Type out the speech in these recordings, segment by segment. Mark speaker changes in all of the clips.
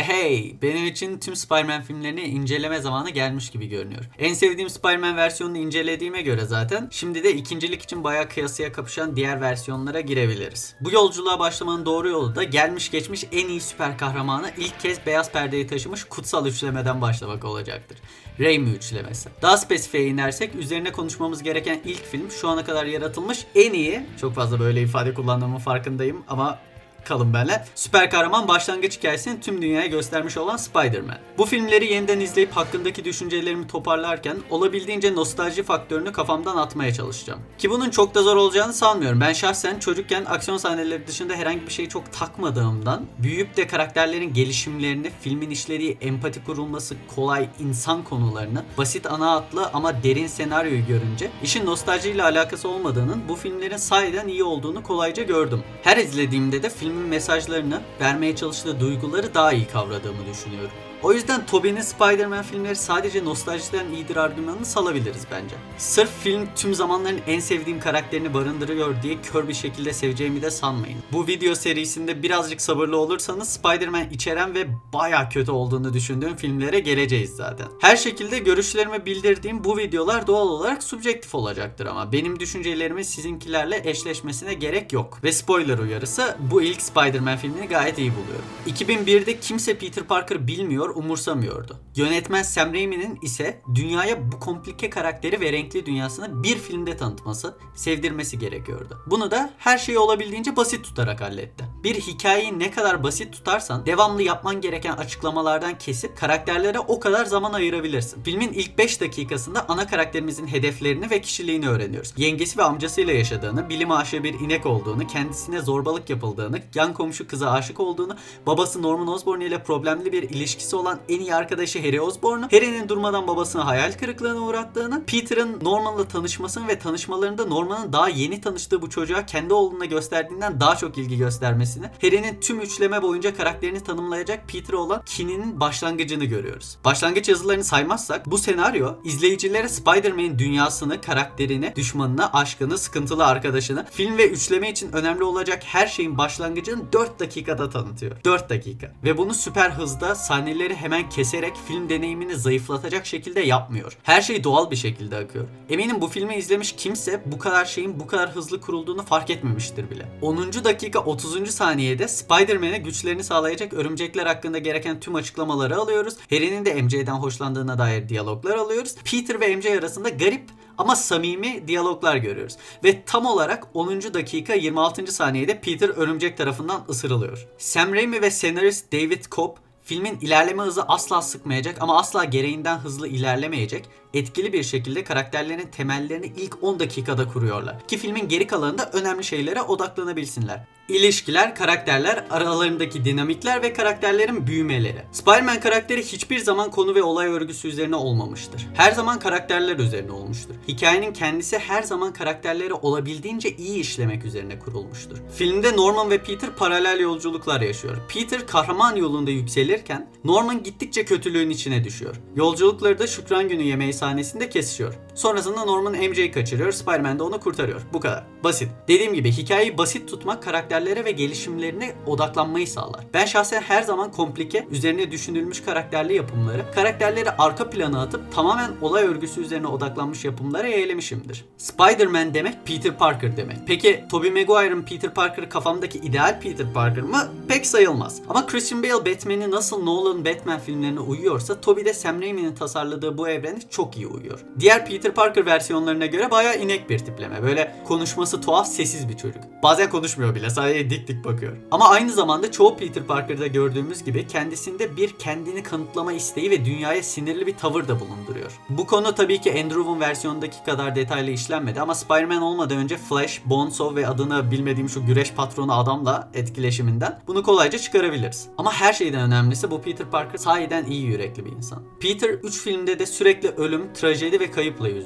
Speaker 1: Hey hey, benim için tüm Spider-Man filmlerini inceleme zamanı gelmiş gibi görünüyor. En sevdiğim Spider-Man versiyonunu incelediğime göre zaten şimdi de ikincilik için bayağı kıyasıya kapışan diğer versiyonlara girebiliriz. Bu yolculuğa başlamanın doğru yolu da gelmiş geçmiş en iyi süper kahramanı ilk kez beyaz perdeyi taşımış kutsal üçlemeden başlamak olacaktır. Raimi üçlemesi. Daha spesifiye inersek üzerine konuşmamız gereken ilk film şu ana kadar yaratılmış en iyi, çok fazla böyle ifade kullandığımın farkındayım ama kalın benle. Süper kahraman başlangıç hikayesini tüm dünyaya göstermiş olan Spider-Man. Bu filmleri yeniden izleyip hakkındaki düşüncelerimi toparlarken olabildiğince nostalji faktörünü kafamdan atmaya çalışacağım. Ki bunun çok da zor olacağını sanmıyorum. Ben şahsen çocukken aksiyon sahneleri dışında herhangi bir şeyi çok takmadığımdan büyüyüp de karakterlerin gelişimlerini, filmin işlediği empati kurulması kolay insan konularını, basit ana hatlı ama derin senaryoyu görünce işin nostaljiyle alakası olmadığının bu filmlerin sahiden iyi olduğunu kolayca gördüm. Her izlediğimde de filmin mesajlarını, vermeye çalıştığı duyguları daha iyi kavradığımı düşünüyorum. O yüzden Tobey'nin Spider-Man filmleri sadece nostaljiden iyidir argümanını salabiliriz bence. Sırf film tüm zamanların en sevdiğim karakterini barındırıyor diye kör bir şekilde seveceğimi de sanmayın. Bu video serisinde birazcık sabırlı olursanız Spider-Man içeren ve baya kötü olduğunu düşündüğüm filmlere geleceğiz zaten. Her şekilde görüşlerimi bildirdiğim bu videolar doğal olarak subjektif olacaktır ama benim düşüncelerimin sizinkilerle eşleşmesine gerek yok. Ve spoiler uyarısı bu ilk Spider-Man filmini gayet iyi buluyorum. 2001'de kimse Peter Parker bilmiyor, umursamıyordu. Yönetmen Sam Raimi'nin ise dünyaya bu komplike karakteri ve renkli dünyasını bir filmde tanıtması, sevdirmesi gerekiyordu. Bunu da her şeyi olabildiğince basit tutarak halletti. Bir hikayeyi ne kadar basit tutarsan devamlı yapman gereken açıklamalardan kesip karakterlere o kadar zaman ayırabilirsin. Filmin ilk 5 dakikasında ana karakterimizin hedeflerini ve kişiliğini öğreniyoruz. Yengesi ve amcasıyla yaşadığını, bilim aşığı bir inek olduğunu, kendisine zorbalık yapıldığını, yan komşu kıza aşık olduğunu, babası Norman Osborn ile problemli bir ilişkisi olan en iyi arkadaşı Harry Osborn'u, Harry'nin durmadan babasını hayal kırıklığına uğrattığını, Peter'ın Norman'la tanışmasını ve tanışmalarında Norman'ın daha yeni tanıştığı bu çocuğa kendi oğluna gösterdiğinden daha çok ilgi göstermesini, Harry'nin tüm üçleme boyunca karakterini tanımlayacak Peter'a olan kininin başlangıcını görüyoruz. Başlangıç yazılarını saymazsak bu senaryo izleyicilere Spider-Man'in dünyasını, karakterini, düşmanını, aşkını, sıkıntılı arkadaşını, film ve üçleme için önemli olacak her şeyin başlangıcını 4 dakikada tanıtıyor. 4 dakika. Ve bunu süper hızda sahneleri hemen keserek film deneyimini zayıflatacak şekilde yapmıyor. Her şey doğal bir şekilde akıyor. Eminim bu filmi izlemiş kimse bu kadar şeyin bu kadar hızlı kurulduğunu fark etmemiştir bile. 10. dakika 30. saniyede Spider-Man'e güçlerini sağlayacak örümcekler hakkında gereken tüm açıklamaları alıyoruz. Harry'nin de MJ'den hoşlandığına dair diyaloglar alıyoruz. Peter ve MJ arasında garip ama samimi diyaloglar görüyoruz. Ve tam olarak 10. dakika 26. saniyede Peter örümcek tarafından ısırılıyor. Sam Raimi ve senarist David Cobb filmin ilerleme hızı asla sıkmayacak ama asla gereğinden hızlı ilerlemeyecek etkili bir şekilde karakterlerin temellerini ilk 10 dakikada kuruyorlar. Ki filmin geri kalanında önemli şeylere odaklanabilsinler. İlişkiler, karakterler, aralarındaki dinamikler ve karakterlerin büyümeleri. Spider-Man karakteri hiçbir zaman konu ve olay örgüsü üzerine olmamıştır. Her zaman karakterler üzerine olmuştur. Hikayenin kendisi her zaman karakterleri olabildiğince iyi işlemek üzerine kurulmuştur. Filmde Norman ve Peter paralel yolculuklar yaşıyor. Peter kahraman yolunda yükselirken Norman gittikçe kötülüğün içine düşüyor. Yolculukları da Şükran Günü yemeği sahnesinde kesişiyor. Sonrasında Norman MJ'yi kaçırıyor, Spider-Man de onu kurtarıyor. Bu kadar. Basit. Dediğim gibi hikayeyi basit tutmak karakterlere ve gelişimlerine odaklanmayı sağlar. Ben şahsen her zaman komplike, üzerine düşünülmüş karakterli yapımları, karakterleri arka plana atıp tamamen olay örgüsü üzerine odaklanmış yapımlara yeğlemişimdir. Spider-Man demek Peter Parker demek. Peki Tobey Maguire'ın Peter Parker'ı kafamdaki ideal Peter Parker mı? Pek sayılmaz. Ama Christian Bale Batman'i nasıl Nolan'ın Batman filmlerine uyuyorsa Tobey de Sam Raimi'nin tasarladığı bu evreni çok iyi uyuyor. Diğer Peter Parker versiyonlarına göre bayağı inek bir tipleme. Böyle konuşması tuhaf sessiz bir çocuk. Bazen konuşmuyor bile sadece dik dik bakıyor. Ama aynı zamanda çoğu Peter Parker'da gördüğümüz gibi kendisinde bir kendini kanıtlama isteği ve dünyaya sinirli bir tavır da bulunduruyor. Bu konu tabii ki Andrew'un versiyonundaki kadar detaylı işlenmedi ama Spider-Man olmadan önce Flash, Bonesaw ve adını bilmediğim şu güreş patronu adamla etkileşiminden bunu kolayca çıkarabiliriz. Ama her şeyden önemlisi bu Peter Parker sahiden iyi yürekli bir insan. Peter 3 filmde de sürekli ölüm, trajedi ve kayıpla yüzleşiyor.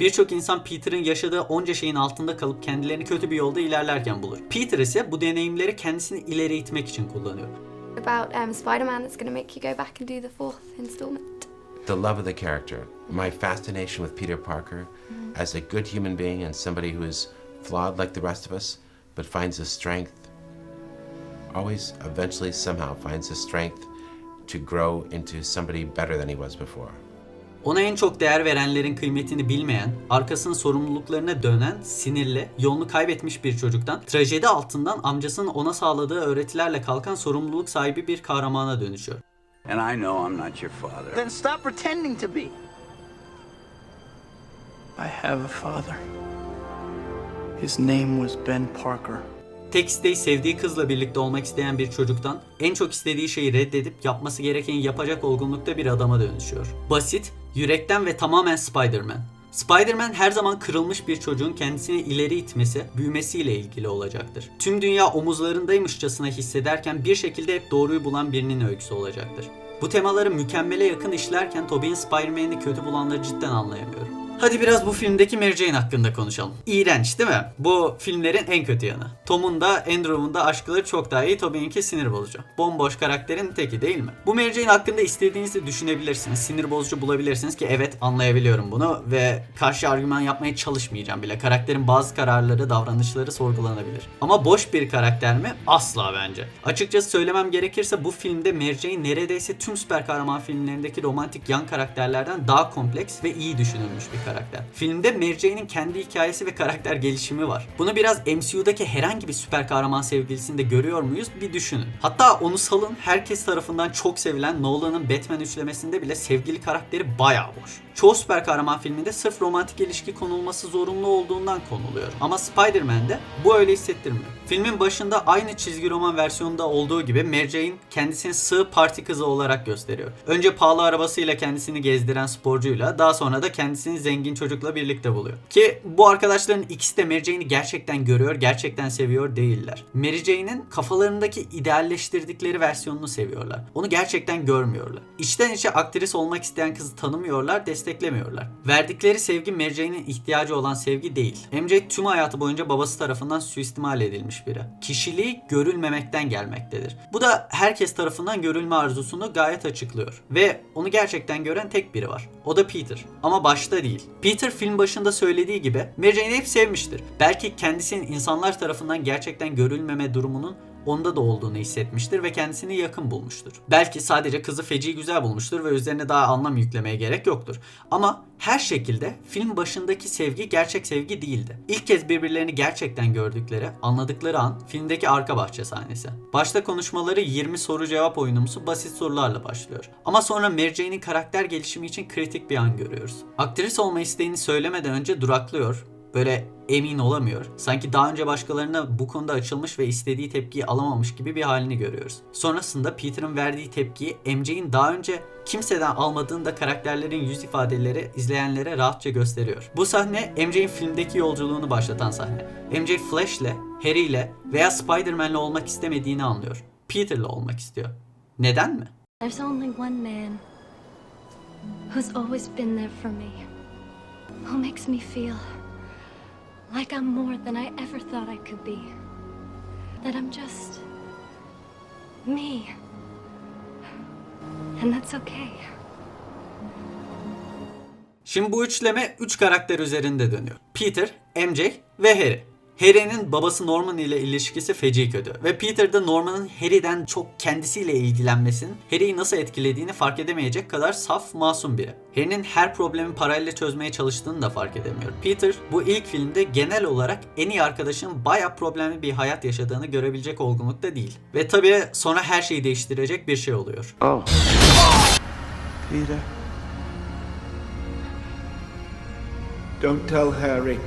Speaker 1: Birçok insan Peter'ın yaşadığı onca şeyin altında kalıp kendilerini kötü bir yolda ilerlerken bulur. Peter ise bu deneyimleri kendisini ileri itmek için kullanıyor.
Speaker 2: about um, Spider-Man that's going to make you go back and do the fourth installment.
Speaker 3: the love of the character, my fascination with Peter Parker as a good human being and somebody who is flawed like the rest of us, but finds the strength, always eventually somehow finds the strength to grow into somebody better than he was before.
Speaker 1: Ona en çok değer verenlerin kıymetini bilmeyen, arkasının sorumluluklarına dönen, sinirli, yolunu kaybetmiş bir çocuktan, trajedi altından amcasının ona sağladığı öğretilerle kalkan sorumluluk sahibi bir kahramana dönüşüyor.
Speaker 4: And I know I'm not your father.
Speaker 5: Then stop pretending to be.
Speaker 6: I have a father. His name was Ben Parker.
Speaker 1: Tek isteği sevdiği kızla birlikte olmak isteyen bir çocuktan en çok istediği şeyi reddedip yapması gerekeni yapacak olgunlukta bir adama dönüşüyor. Basit, yürekten ve tamamen Spider-Man. Spider-Man her zaman kırılmış bir çocuğun kendisini ileri itmesi, büyümesiyle ilgili olacaktır. Tüm dünya omuzlarındaymışçasına hissederken bir şekilde hep doğruyu bulan birinin öyküsü olacaktır. Bu temaları mükemmele yakın işlerken Tobey'in Spider-Man'i kötü bulanları cidden anlayamıyorum. Hadi biraz bu filmdeki Mary Jane hakkında konuşalım. İğrenç değil mi? Bu filmlerin en kötü yanı. Tom'un da Andrew'un da aşkları çok daha iyi, Tobey'inki sinir bozucu. Bomboş karakterin teki değil mi? Bu Mary Jane hakkında istediğinizi düşünebilirsiniz. Sinir bozucu bulabilirsiniz ki evet anlayabiliyorum bunu ve karşı argüman yapmaya çalışmayacağım bile. Karakterin bazı kararları, davranışları sorgulanabilir. Ama boş bir karakter mi? Asla bence. Açıkçası söylemem gerekirse bu filmde Mary Jane neredeyse tüm süper kahraman filmlerindeki romantik yan karakterlerden daha kompleks ve iyi düşünülmüş bir karakter. Filmde Mary Jane'in kendi hikayesi ve karakter gelişimi var. Bunu biraz MCU'daki herhangi bir süper kahraman sevgilisinde görüyor muyuz bir düşünün. Hatta onu salın herkes tarafından çok sevilen Nolan'ın Batman üçlemesinde bile sevgili karakteri bayağı boş. Çoğu süper kahraman filminde sırf romantik ilişki konulması zorunlu olduğundan konuluyor. Ama Spider-Man'de bu öyle hissettirmiyor. Filmin başında aynı çizgi roman versiyonunda olduğu gibi Mary kendisini sığ parti kızı olarak gösteriyor. Önce pahalı arabasıyla kendisini gezdiren sporcuyla daha sonra da kendisini zengin çocukla birlikte buluyor. Ki bu arkadaşların ikisi de Mary gerçekten görüyor, gerçekten seviyor değiller. Mary kafalarındaki idealleştirdikleri versiyonunu seviyorlar. Onu gerçekten görmüyorlar. İçten içe aktris olmak isteyen kızı tanımıyorlar, desteklemiyorlar. Verdikleri sevgi Mary ihtiyacı olan sevgi değil. MJ tüm hayatı boyunca babası tarafından suistimal edilmiş biri. Kişiliği görülmemekten gelmektedir. Bu da herkes tarafından görülme arzusunu gayet açıklıyor. Ve onu gerçekten gören tek biri var. O da Peter. Ama başta değil. Peter film başında söylediği gibi Mary Jane'i hep sevmiştir. Belki kendisinin insanlar tarafından gerçekten görülmeme durumunun onda da olduğunu hissetmiştir ve kendisini yakın bulmuştur. Belki sadece kızı feci güzel bulmuştur ve üzerine daha anlam yüklemeye gerek yoktur. Ama her şekilde film başındaki sevgi gerçek sevgi değildi. İlk kez birbirlerini gerçekten gördükleri, anladıkları an filmdeki arka bahçe sahnesi. Başta konuşmaları 20 soru cevap oyunumsu basit sorularla başlıyor. Ama sonra Mary karakter gelişimi için kritik bir an görüyoruz. Aktris olma isteğini söylemeden önce duraklıyor böyle emin olamıyor. Sanki daha önce başkalarına bu konuda açılmış ve istediği tepkiyi alamamış gibi bir halini görüyoruz. Sonrasında Peter'ın verdiği tepkiyi MJ'in daha önce kimseden almadığını da karakterlerin yüz ifadeleri izleyenlere rahatça gösteriyor. Bu sahne MJ'in filmdeki yolculuğunu başlatan sahne. MJ Flash'le, Harry'le veya Spider-Man'le olmak istemediğini anlıyor. Peter'la olmak istiyor. Neden mi?
Speaker 7: There's only one man who's always been there for me, who makes me feel like I'm more than I ever thought I could be. That I'm just me. And that's okay.
Speaker 1: Şimdi bu üçleme 3 karakter üzerinde dönüyor. Peter, MJ ve Harry. Harry'nin babası Norman ile ilişkisi feci kötü ve Peter de Norman'ın Harry'den çok kendisiyle ilgilenmesinin Harry'i nasıl etkilediğini fark edemeyecek kadar saf, masum biri. Harry'nin her problemi parayla çözmeye çalıştığını da fark edemiyor. Peter bu ilk filmde genel olarak en iyi arkadaşının bayağı problemli bir hayat yaşadığını görebilecek olgunlukta değil. Ve tabii sonra her şeyi değiştirecek bir şey oluyor.
Speaker 6: Peter. Don't tell Harry.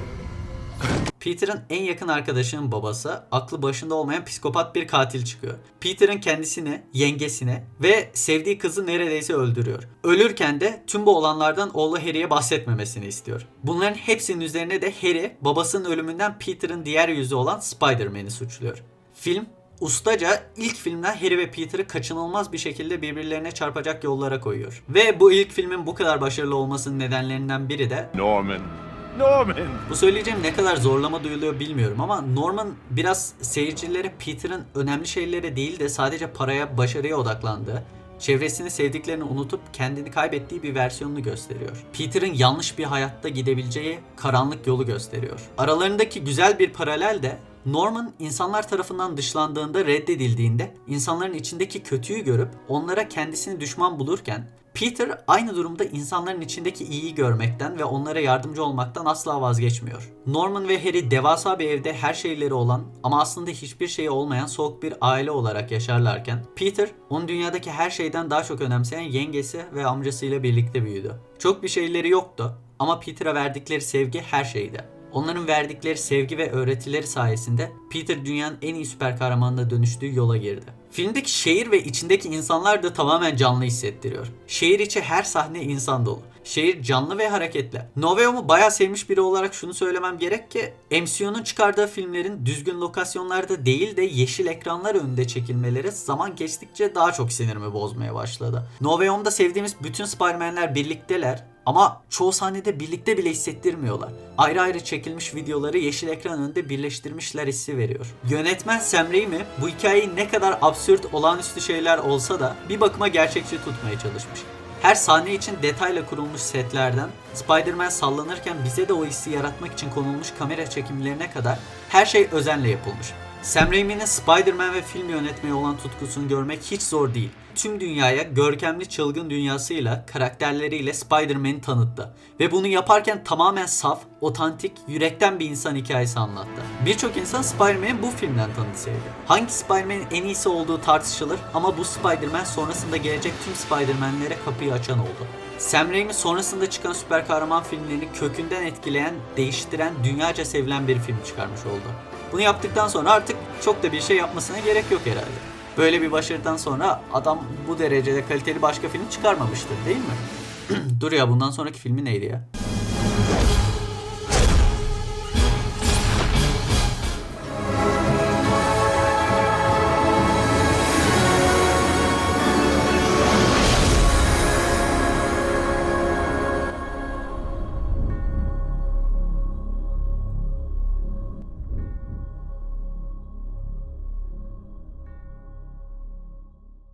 Speaker 1: Peter'ın en yakın arkadaşının babası aklı başında olmayan psikopat bir katil çıkıyor. Peter'ın kendisini, yengesini ve sevdiği kızı neredeyse öldürüyor. Ölürken de tüm bu olanlardan oğlu Harry'e bahsetmemesini istiyor. Bunların hepsinin üzerine de Harry babasının ölümünden Peter'ın diğer yüzü olan Spider-Man'i suçluyor. Film ustaca ilk filmden Harry ve Peter'ı kaçınılmaz bir şekilde birbirlerine çarpacak yollara koyuyor. Ve bu ilk filmin bu kadar başarılı olmasının nedenlerinden biri de
Speaker 8: Norman. Norman!
Speaker 1: bu söyleyeceğim ne kadar zorlama duyuluyor bilmiyorum ama Norman biraz seyircilere Peter'ın önemli şeylere değil de sadece paraya, başarıya odaklandığı, çevresini sevdiklerini unutup kendini kaybettiği bir versiyonunu gösteriyor. Peter'ın yanlış bir hayatta gidebileceği karanlık yolu gösteriyor. Aralarındaki güzel bir paralel de Norman insanlar tarafından dışlandığında reddedildiğinde insanların içindeki kötüyü görüp onlara kendisini düşman bulurken Peter aynı durumda insanların içindeki iyiyi görmekten ve onlara yardımcı olmaktan asla vazgeçmiyor. Norman ve Harry devasa bir evde her şeyleri olan ama aslında hiçbir şeyi olmayan soğuk bir aile olarak yaşarlarken Peter onu dünyadaki her şeyden daha çok önemseyen yengesi ve amcasıyla birlikte büyüdü. Çok bir şeyleri yoktu ama Peter'a verdikleri sevgi her şeydi. Onların verdikleri sevgi ve öğretileri sayesinde Peter dünyanın en iyi süper kahramanına dönüştüğü yola girdi. Filmdeki şehir ve içindeki insanlar da tamamen canlı hissettiriyor. Şehir içi her sahne insan dolu. Şehir canlı ve hareketli. No Way Home'u bayağı sevmiş biri olarak şunu söylemem gerek ki MCU'nun çıkardığı filmlerin düzgün lokasyonlarda değil de yeşil ekranlar önünde çekilmeleri zaman geçtikçe daha çok sinirimi bozmaya başladı. No Way Home'da sevdiğimiz bütün Spider-Man'ler birlikteler ama çoğu sahnede birlikte bile hissettirmiyorlar. Ayrı ayrı çekilmiş videoları yeşil ekran önünde birleştirmişler hissi veriyor. Yönetmen Sam Raimi bu hikayeyi ne kadar absürt olağanüstü şeyler olsa da bir bakıma gerçekçi tutmaya çalışmış. Her sahne için detayla kurulmuş setlerden Spider-Man sallanırken bize de o hissi yaratmak için konulmuş kamera çekimlerine kadar her şey özenle yapılmış. Sam Raimi'nin Spider-Man ve film yönetmeye olan tutkusunu görmek hiç zor değil. Tüm dünyaya görkemli çılgın dünyasıyla, karakterleriyle Spider-Man'i tanıttı. Ve bunu yaparken tamamen saf, otantik, yürekten bir insan hikayesi anlattı. Birçok insan Spider-Man'i bu filmden tanıdı. Hangi Spider-Man'in en iyisi olduğu tartışılır ama bu Spider-Man sonrasında gelecek tüm Spider-Man'lere kapıyı açan oldu. Sam Raimi sonrasında çıkan süper kahraman filmlerini kökünden etkileyen, değiştiren, dünyaca sevilen bir film çıkarmış oldu. Bunu yaptıktan sonra artık çok da bir şey yapmasına gerek yok herhalde. Böyle bir başarıdan sonra adam bu derecede kaliteli başka film çıkarmamıştır değil mi? Dur ya bundan sonraki filmi neydi ya?